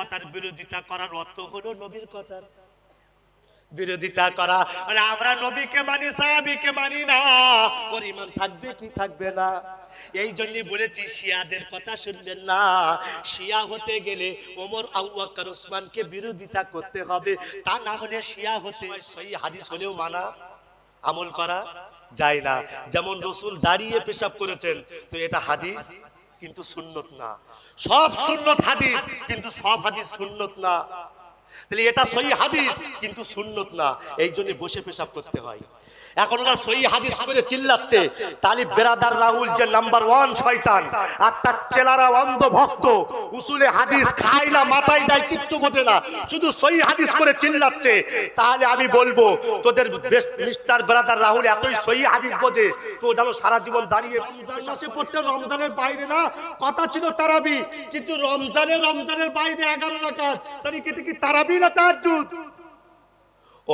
কথার বিরোধিতা করার অর্থ হলো নবীর কথার বিরোধিতা করা। মানে আমরা নবীকে মানি, সাহাবিকে মানি না। ইমান থাকবে কি থাকবে না? এই জন্য বলেছি, শিয়াদের কথা শুনবেন না। শিয়া হতে গেলে ওমর আউয়াক্কার ওসমানকে বিরোধিতা করতে হবে। তা না হলে শিয়া হতে সহি হাদিস হলেও মানা, আমল করা যায় না। যেমন রসুল দাঁড়িয়ে পেশাব করেছেন, তো এটা হাদিস? কিন্তু সুন্নত না। সব সুন্নত হাদিস, কিন্তু সব হাদিস সুন্নত না। তাহলে এটা সহি হাদিস, কিন্তু সুন্নত না। এই জন্য বসে পেশাব করতে হয়। এখন ওরা সই হাদিস করে চিল্লাচ্ছে। তালিব বেরাদার রাহুল যে নাম্বার ওয়ান শয়তান, আর তার চেলারা অন্ধ ভক্ত উসুলে হাদিস খায় না, মাথায় দেয়, কিচ্ছু বোঝে না, শুধু সই হাদিস করে চিল্লাচ্ছে। তাহলে আমি বলব, তোদের মিস্টার বেরাদার রাহুল এতই সই হাদিস বোঝে, তো জানো সারা জীবন দাঁড়িয়ে মাসে পড়তে রমজানের বাইরে না, কথা ছিল তারাবি, কিন্তু রমজানে রমজানের বাইরে এগারো তাহলে কেটে কি তারাবি না তাহাজ্জুদ।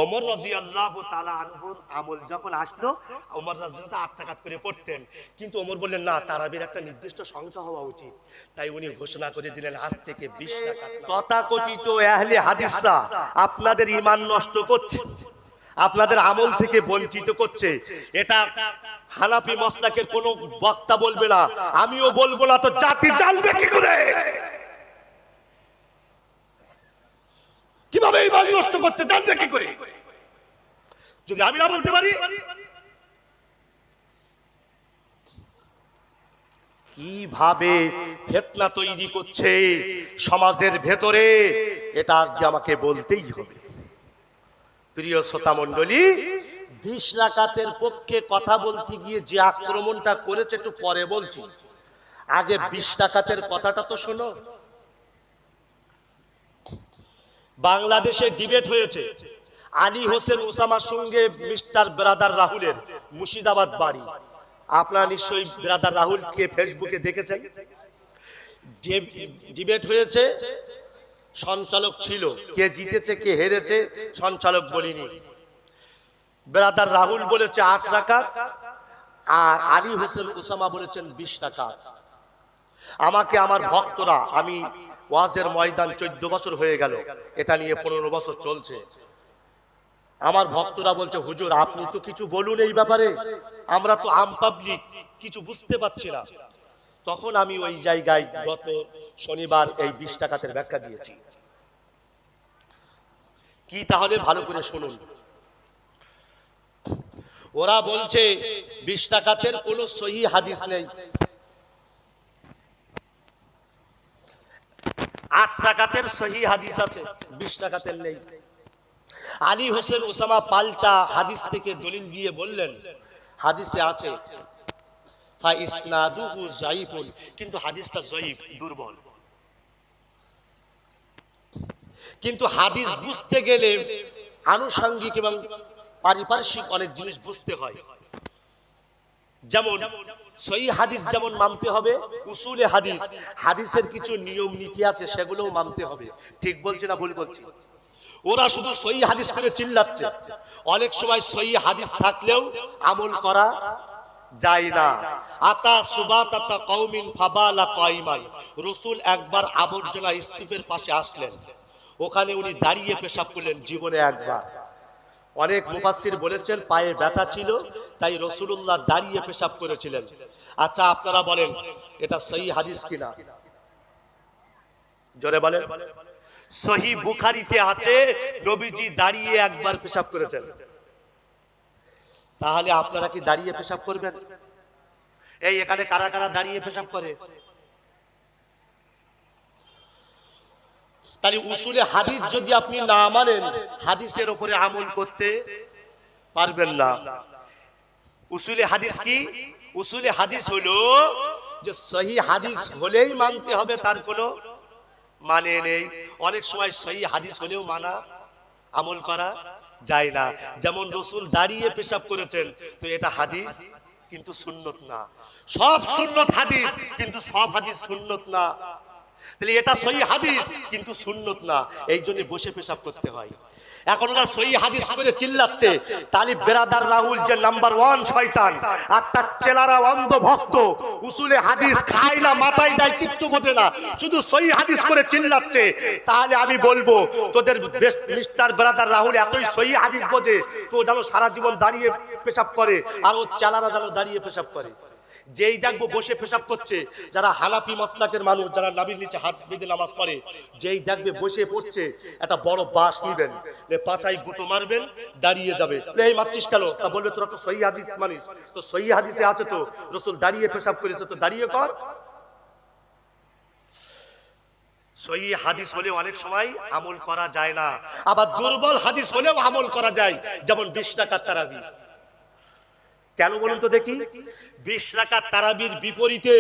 ওমর রাজি আল্লাহ তালা আনহুর আমল যখন আসলো, ওমর রাজি আট টাকাত করে পড়তেন। কিন্তু ওমর বললেন, না, তারাবির একটা নির্দিষ্ট সংখ্যা হওয়া উচিত। তাই উনি ঘোষণা করে দিলেন, আজ থেকে বিশ টাকা তথাকথিত আহলে হাদিসরা আপনাদের ইমান নষ্ট করছে। আপনাদের আমল থেকে বঞ্চিত করছে। এটা হানাফি মসলাকের কোনো বক্তা বলবে না। আমিও বলব না, তো জাতি জানবে কি করে? কীভাবে এই বাড়ি নষ্ট করতে জানবে কি করে? যদি আমি না বলতে পারি? কীভাবে ফেতনা তৈরি করছে সমাজের ভেতরে, এটা আজকে আমাকে বলতেই হবে। প্রিয় শ্রোতা মণ্ডলী, বিশ রাকাতের পক্ষে কথা বলতে গিয়ে যে আক্রমণটা করেছে একটু পরে বলছি। আগে বিশ রাকাতের কথাটা তো শোনো। বাংলাদেশে ডিবেট হয়েছে। আলী হোসেন ওসামার সঙ্গে মিস্টার ব্রাদার রাহুলের মুর্শিদাবাদ বাড়ি। আপনারা নিশ্চয়ই ব্রাদার রাহুলকে ফেসবুকে দেখেছেন। ডিবেট হয়েছে, সঞ্চালক ছিল। কে জিতেছে, কে হেরেছে, সঞ্চালক বলিনি। ব্রাদার রাহুল বলেছে আট টাকা আর আলী হোসেন ওসামা বলেছেন বিশ টাকা আমাকে আমার ভক্তরা, আমি ওয়াজের ময়দান চোদ্দ বছর হয়ে গেল। এটা নিয়ে পনেরো বছর চলছে। আমার ভক্তরা বলছে, হুজুর, আপনি তো কিছু বলুন এই ব্যাপারে। আমরা তো আম পাবলিক কিছু বুঝতে পারছি না। তখন আমি ওই জায়গায় গত শনিবার এই বিশ টাকাতের ব্যাখ্যা দিয়েছি। কি তাহলে ভালো করে শুনুন। ওরা বলছে, বিশ টাকাতের কোনো সহি হাদিস নেই। আট টাকাতের সহি হাদিস আছে, বিশ টাকাতের নেই। আলী হোসেন ওসামা পাল্টা হাদিস থেকে দলিল দিয়ে বললেন, হাদিসে আছে কিন্তু হাদিসটা জয়ীফ দুর্বল। কিন্তু হাদিস বুঝতে গেলে আনুষঙ্গিক এবং পারিপার্শ্বিক অনেক জিনিস বুঝতে হয়। যেমন সহি হাদিস যেমন মানতে হবে, উসুলে হাদিস, হাদিসের কিছু নিয়ম, নীতি আছে, সেগুলোও মানতে হবে। ঠিক বলছি না ভুল বলছি? ওরা শুধু সহি হাদিস করে চিল্লাচ্ছে। অনেক সময় সই হাদিস থাকলেও আমল করা যায় না। আতা সুবাত আতা কৌমিন ফাবালা কয়মান রসুল একবার আবর্জনা স্তূপের পাশে আসলেন। ওখানে উনি দাঁড়িয়ে পেশাব করলেন, জীবনে একবার। অনেক মুফাসসির বলেছেন, পায়ে ব্যথা ছিল, তাই রসুল্লাহ দাঁড়িয়ে পেশাব করেছিলেন। আচ্ছা আপনারা বলেন, এটা সহি হাদিস কিনা? জোরে বলেন। সহি বুখারিতে আছে, নবীজি দাঁড়িয়ে একবার পেশাব করেছেন। তাহলে আপনারা কি দাঁড়িয়ে পেশাব করবেন? এই এখানে কারা কারা দাঁড়িয়ে পেশাব করে? তাহলে উসুলে হাদিস যদি আপনি না মানেন, হাদিসের ওপরে আমল করতে পারবেন না। উসুলে হাদিস কি? উসুলে হাদিস হলো যে সহি হাদিস হলেই মানতে হবে, তার কোনো মানে নেই। অনেক সময় সহি হাদিস হলেও মানা, আমল করা যায় না। যেমন রসুল দাঁড়িয়ে পেশাব করেছেন, তো এটা হাদিস কিন্তু সুন্নত না। সব সুন্নত হাদিস, কিন্তু সব হাদিস সুন্নত না। তাহলে এটা সহি হাদিস, কিন্তু সুন্নত না। এই জন্য বসে পেশাব করতে হয়। এখন ওরা সহি হাদিস করে চিল্লাচ্ছে তালিব বেরাদার রাহুল যে নাম্বার ওয়ান শয়তান, আর তার চেলারা অন্ধ ভক্ত উসুলে হাদিস খায় না, মাথায় দেয়, কিচ্ছু বোঝে না, শুধু সহি হাদিস করে চিল্লাচ্ছে। তাহলে আমি বলব, তোদের মিস্টার বেরাদার রাহুল এতই সই হাদিস বোঝে, তো যেন সারা জীবন দাঁড়িয়ে পেশাব করে, আর ও চেলারা যেন দাঁড়িয়ে পেশাব করে। যেই দেখব বসে পেশাব করছে, যারা হানাফি মাসলাকের মানুষ, যারা নাবির নিচে হাত বেঁধে নামাজ পড়ে, যেই দেখবে বসে পড়ছে, একটা বড় বাঁশ নিবেন পাচাই গুঁতো মারবেন, দাঁড়িয়ে যাবে। এই মারছিস কেন? তা বলবে, তোরা তো সহি হাদিস মানিস। তো সহি হাদিসে আছে তো, রসুল দাঁড়িয়ে পেশাব করেছে, তো দাঁড়িয়ে কর। সহি হাদিস হলে অনেক সময় আমল করা যায় না। আবার দুর্বল হাদিস হলেও আমল করা যায়, যেমন বিশ টাকার তারাবি। কেন বলুন তো দেখি? বিশ রাকাত তারাবির বিপরীতে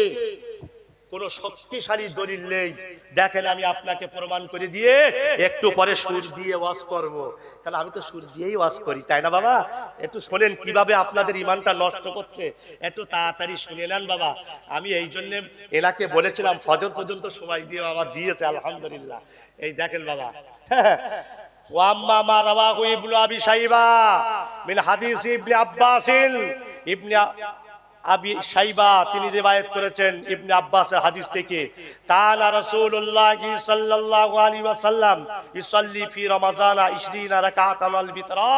কোন শক্তিশালী দলিল নেই। দেখেন আমি আপনাকে প্রমাণ করে দিয়ে একটু পরে সুর দিয়ে ওয়াজ করব। কারণ আমি তো সুর দিয়েই ওয়াজ করি তাই না বাবা? একটু শোনেন কীভাবে আপনাদের ইমানটা নষ্ট করছে। একটু তাড়াতাড়ি শুনে নেন বাবা। আমি এই জন্য এনাকে বলেছিলাম ফজর পর্যন্ত সময় দিয়ে বাবা দিয়েছে আলহামদুলিল্লাহ। এই দেখেন বাবা। ওয়াম্মা মা রাওয়াহু ইবনু আবি শাইবা মিন হাদিস ইবনে আব্বাসিন। ইবনে আবি শাইবা তিনি রিওয়ায়াত করেছেন ইবনে আব্বাসের হাদিস থেকে। কানা রাসূলুল্লাহ সাল্লাল্লাহু আলাইহি ওয়াসাল্লাম ইসাল্লি ফি রমাজানা 20 রাকাতান আল বিতরা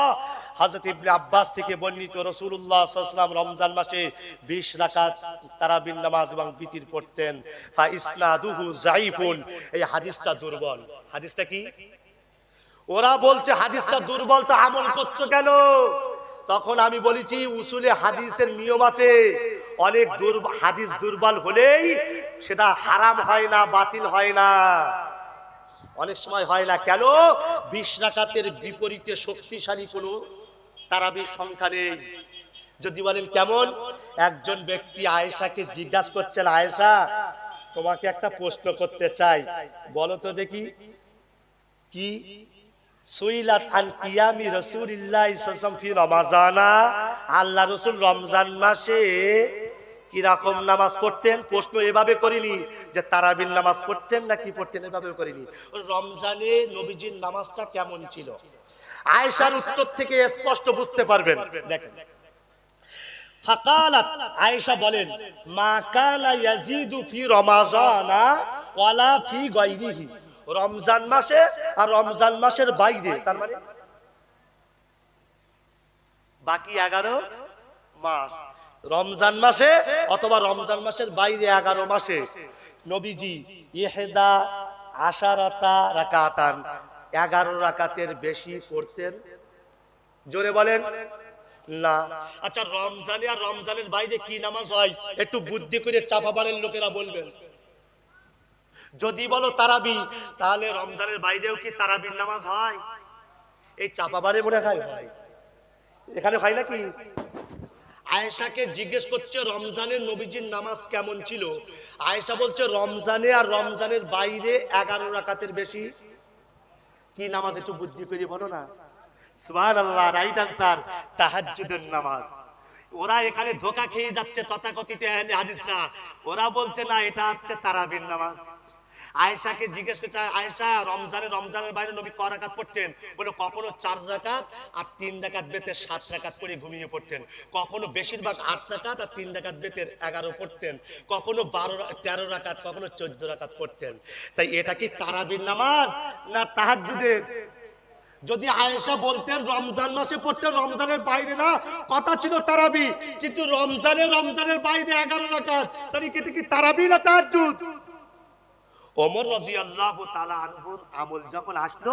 হযরত ইবনে আব্বাস থেকে বর্ণিত রাসূলুল্লাহ সাল্লাল্লাহু রমজান মাসে 20 রাকাত তারাবির নামাজ এবং বিতির পড়তেন। ফা ইসনাদুহু যায়িফুন এই হাদিসটা দুর্বল। হাদিসটা কি? ওরা বলছে, হাদিসটা দুর্বল, তো আমল করছ কেন? তখন আমি বলেছি, উসুলে হাদিসের নিয়ম আছে, অনেক হাদিস দুর্বল হলেই সেটা হারাম হয় না, বাতিল হয় না। অনেক সময় হয় না, কেন? বিশ রাকাতের বিপরীতে শক্তিশালী কোনো তারাবির সংখ্যা নেই। যদি বলেন কেমন? একজন ব্যক্তি আয়েশাকে জিজ্ঞাসা করছেন, আয়েশা, তোমাকে একটা প্রশ্ন করতে চাই। বলো তো দেখি, কি সুইলাত আন কিয়ামি রাসূলিল্লাহ সাল্লাল্লাহু ফি রমাজানা। আল্লাহ রাসূল রমজান মাসে কি রকম নামাজ পড়তেন? প্রশ্ন এভাবে করিনি যে তারাবির নামাজ পড়তেন না কি পড়তেন এভাবে করিনি। রমজানে নবীজির নামাজটা কেমন ছিল? আয়েশার উত্তর থেকে স্পষ্ট বুঝতে পারবেন। দেখেন। ফাকালাত, আয়েশা বলেন, মা কানা ইয়াজিদু ফি রমাজানা ওয়ালা ফি গায়রিহি। রমজান মাসে আর রমজান মাসের বাইরে, তার মানে? বাকি এগারো মাস। রমজান মাসে অথবা রমজান মাসের বাইরে এগারো মাসে নবীজি ইহেদা আশারাতা রাকাতান, এগারো রাকাতের বেশি পড়তেন। জোরে বলেন। না। আচ্ছা রমজানে আর রমজানের বাইরে কি নামাজ হয়? একটু বুদ্ধি করে চাপাবাড়ের লোকেরা বলবেন। যদি বলো তারাবি, তাহলে রমজানের বাইরেও কি তারাবির নামাজ হয়? এই চাপাবারে মনে হয় হয় এখানে হয় নাকি? আয়েশাকে জিজ্ঞেস করছে, রমজানের নবীজির নামাজ কেমন ছিল? আয়েশা বলছে, রমজানে আর রমজানের বাইরে এগারো রাকাতের বেশি। কি নামাজ একটু বুদ্ধি করি বলো না? সুবহানাল্লাহ রাইট আনসার তাহাজ্জুদের নামাজ। ওরা এখানে ধোকা খেয়ে যাচ্ছে তথাকথিত ওরা বলছে, না, এটা হচ্ছে তারাবির নামাজ। আয়েশাকে জিজ্ঞেস করছে আয়েশা রমজানে রমজানের বাইরে নবী ক রাকাত পড়তেন? বলে কখনো চার রাকাত আর তিন রাকাত বেতের সাত রাকাত করে ঘুমিয়ে পড়তেন। কখনো বেশিরভাগ আট রাকাত আর তিন রাকাত বেতের এগারো পড়তেন। কখনো বারো তেরো রাকাত কখনো চোদ্দ রাকাত পড়তেন। তাই এটা কি তারাবির নামাজ না তাহাজ্জুদের? যদি আয়েশা বলতেন রমজান মাসে পড়তেন রমজানের বাইরে না কথা ছিল তারাবি। কিন্তু রমজানে রমজানের বাইরে এগারো রাকাত তাহলে এটা কি তারাবি না তাহাজ্জুদ? ওমর রাজি আল্লাহ আনহুর আমল যখন আসলো,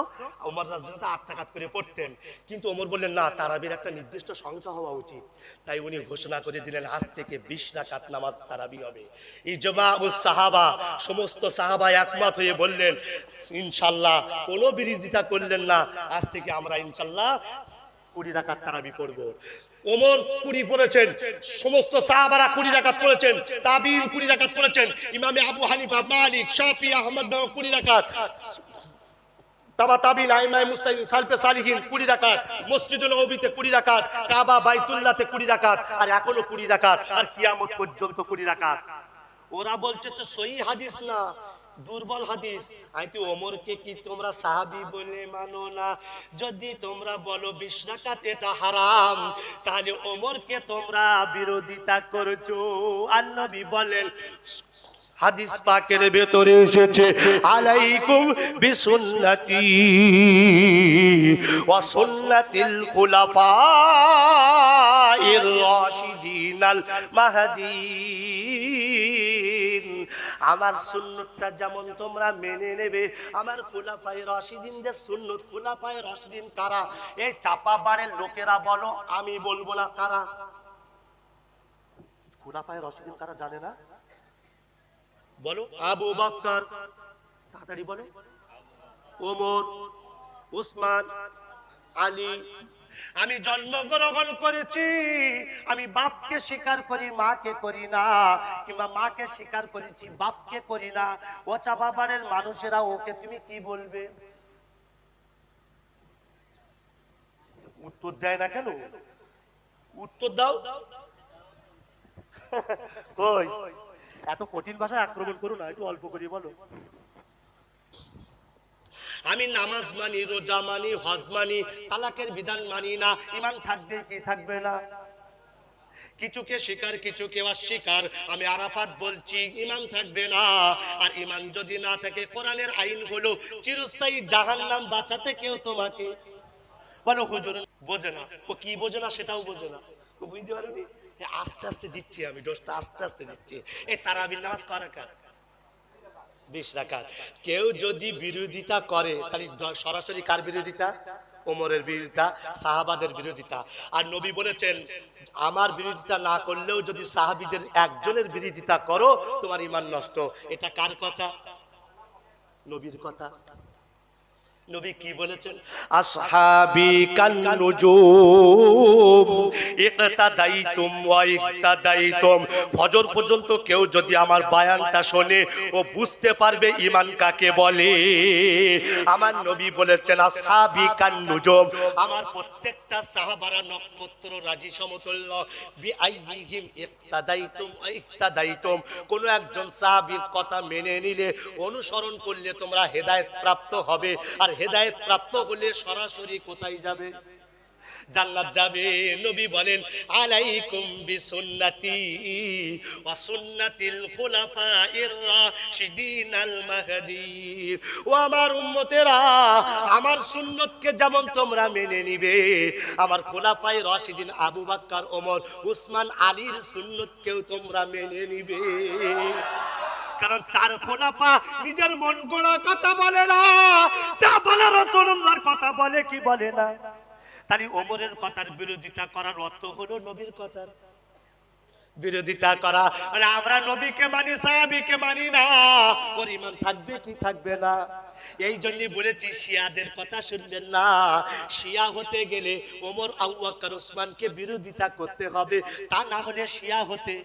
ওমর রাজিয়াল্লাহু আট টাকাত করে পড়তেন। কিন্তু ওমর বললেন, না, তারাবির একটা নির্দিষ্ট সংখ্যা হওয়া উচিত। তাই উনি ঘোষণা করে দিলেন, আজ থেকে বিশ রাকাত নামাজ তারাবি হবে। ইজমা সাহাবা, সমস্ত সাহাবা একমত হয়ে বললেন ইনশাল্লাহ কোনো বিরোধিতা করলেন না। আজ থেকে আমরা ইনশাল্লাহ কুড়ি রাকাত তারাবি পড়ব। ওমর কুড়ি পড়েছেন, সমস্ত সাহাবারা কুড়ি রাকাত পড়েছেন, তাবিন কুড়ি রাকাত পড়েছেন, ইমামে আবু হানিফা, মালিক, শাফি, আহমদ কুড়ি রাকাত। তাবা তাবিন আইমাই মুস্তাহিন, সালফে সালিহিন কুড়ি রাকাত কুড়ি কুড়ি আর কুড়ি আর কিয়ামত পর্যন্ত কুড়ি রাকাত। ওরা বলছে, তো সহি হাদিস না। দুর্বল হাদিস। আমি তো ওমরকে কি তোমরা সাহাবি বলে মানো না? যদি তোমরা বলো বিশ রাকাত এটা হারাম, তাহলে ওমরকে তোমরা বিরোধিতা করছ। আর নবী বলেন, হাদিস পাকের ভেতরে এসেছে, আলাইকুম বিসুন্নতি ওয়া সুন্নাতিল খুলাফাইর রাশিদিনাল মাহদীন আমার সুন্নতটা যেমন তোমরা মেনে নেবে, আমার খোলাফাই রশিদিনদের সুন্নত খোলাফাই রশিদিন কারা? এই চাপা বাড়ের লোকেরা বলো, আমি বলব না কারা? খোলাফাই রশিদিন কারা জানে না? বলো, আবু বকর তাড়াতাড়ি বলো। ওমর উসমান আলী। আমি জন্মগ্রহণ করেছি, আমি বাপকে স্বীকার করি, মাকে করি না, কিংবা মাকে স্বীকার করেছি, বাপকে করি না। ও চাপাবাড়ের মানুষেরা ওকে তুমি কি বলবে? উত্তর দেয় না কেন? উত্তর দাও। এত কঠিন ভাষায় আক্রমণ করো না, একটু অল্প করে বলো। আমি নামাজ মানি, রোজা মানি, হজ মানি, তালাকের বিধান মানি না। ইমান থাকবে কি থাকবে না? কিছুকে স্বীকার কিছুকে অস্বীকার, আমি আরাফাত বলছি ইমান থাকবে না। আর ইমান যদি না থাকে, কোরআনের আইন হলো চিরস্থায়ী জাহান্নাম বাঁচাতে কেউ তোমাকে বলো, হুজুর বোঝে না। ও কি বোঝে না সেটাও বোঝে না। বুঝতে পারোনি? এ আস্তে আস্তে দিচ্ছি আমি, দোষটা আস্তে আস্তে দিচ্ছি। এই তারাবির নামাজ করা কার? বিশ কেউ যদি বিরোধিতা করে, তাহলে সরাসরি কার বিরোধিতা? ওমরের বিরোধিতা, সাহাবাদের বিরোধিতা। আর নবী বলেছেন, আমার বিরোধিতা না করলেও যদি সাহাবিদের একজনের বিরোধিতা করো, তোমার ইমান নষ্ট। এটা কার কথা? নবীর কথা। নবী কি বলেছেন? আসহাবি কান্নুজুম ইকতাদাইতুম ওয়া ইহতাদাইতুম ফজর পর্যন্ত কেউ যদি আমার বায়ানটা শোনে ও বুঝতে পারবে ঈমান কাকে বলে। আমার নবী বলেছেন আসহাবি কান্নুজুম। আমার প্রত্যেকটা সাহাবারা নক্ষত্র রাজি সমতুল্য। বিআইহিম ইকতাদাইতুম ওয়া ইহতাদাইতুম কোন একজন সাহাবীর কথা মেনে নিলে অনুসরণ করলে তোমরা হেদায়েত প্রাপ্ত হবে। আর হেদায়েত প্রাপ্ত হলে সরাসরি কোথায় যাবে? জান্নাত যাবে। নবী বলেন, আলাইকুম বিসুন্নতি ওয়া সুন্নাতিল খুলাফাইর রাশিদিন আল মাহদীর। ও আমার উম্মতেরা, আমার সুন্নতকে যেমন তোমরা মেনে নিবে, আমার খোলাফাই রশিদিন আবু বাক্কার, ওমর, উসমান আলীর সুন্নতকেও তোমরা মেনে নিবে। কারণ চার খোলাপা নিজের মন গড়া কথা বলে না। যা বলে রসুল্লাহর কথা বলে, কি বলে না? তাহলে ওমরের কথার বিরোধিতা করার অর্থ হলো নবীর কথার বিরোধিতা করা মানে আমরা নবীকে মানি, সাহাবিকে মানি না। ইমান থাকবে কি থাকবে না? এই জন্য বলেছি, শিয়াদের কথা শুনবেন না। শিয়া হতে গেলে ওমর আউয়াক্কার ওসমানকে বিরোধিতা করতে হবে। তা না হলে শিয়া হতে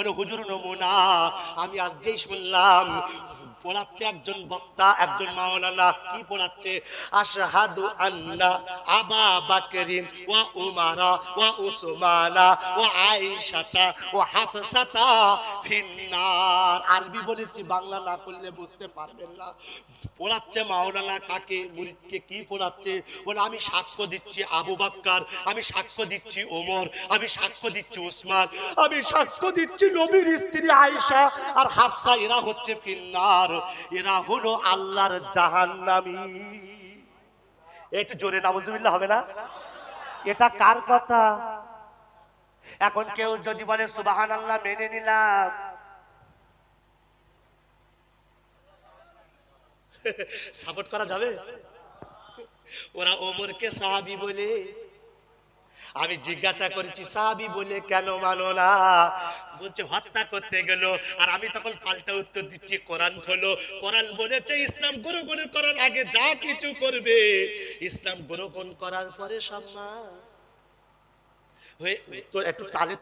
বলে হুজুর নমুনা। আমি আজকেই শুনলাম পড়াচ্ছে একজন বক্তা, একজন মাওলানা, কি পড়াচ্ছে? আশহাদু আন্না আবা বাকরিন ওয়া উমারা ওয়া উসমানা ওয়া আয়েশাতা ওয়া হাফসাতা ফিন্নার। আরবি বলেছি, বাংলা না করলে বুঝতে পারবেন না। পড়াচ্ছে মাওলানা কাকে, মুরিদকে কি পড়াচ্ছে? বলে, আমি সাক্ষ্য দিচ্ছি আবু বাক্কার, আমি সাক্ষ্য দিচ্ছি ওমর, আমি সাক্ষ্য দিচ্ছি উসমান, আমি সাক্ষ্য দিচ্ছি নবীর স্ত্রী আয়েশা আর হাফসা, এরা হচ্ছে ফিন্নার। এরা হলো আল্লাহর জাহান্নামী। একটু জোরে নামজুবিল্লাহ হবে না? এটা কার কথা? এখন কেউ যদি বলে সুবাহান আল্লাহ মেনে নিলাম। সাপোর্ট করা যাবে? ওরা ওমরকে সাহাবি বলে। আমি জিজ্ঞাসা করেছি, সাহাবি বলে, কেন মানো না? বলছে, হত্যা করতে গেল। আর আমি তখন পাল্টা উত্তর দিচ্ছি, কোরআন খোলো। কোরআন বলেছে, ইসলাম গ্রহণ করার আগে যা কিছু করবে। ইসলাম গ্রহণ করার পরে সম্মান। হয়ে একটু তালে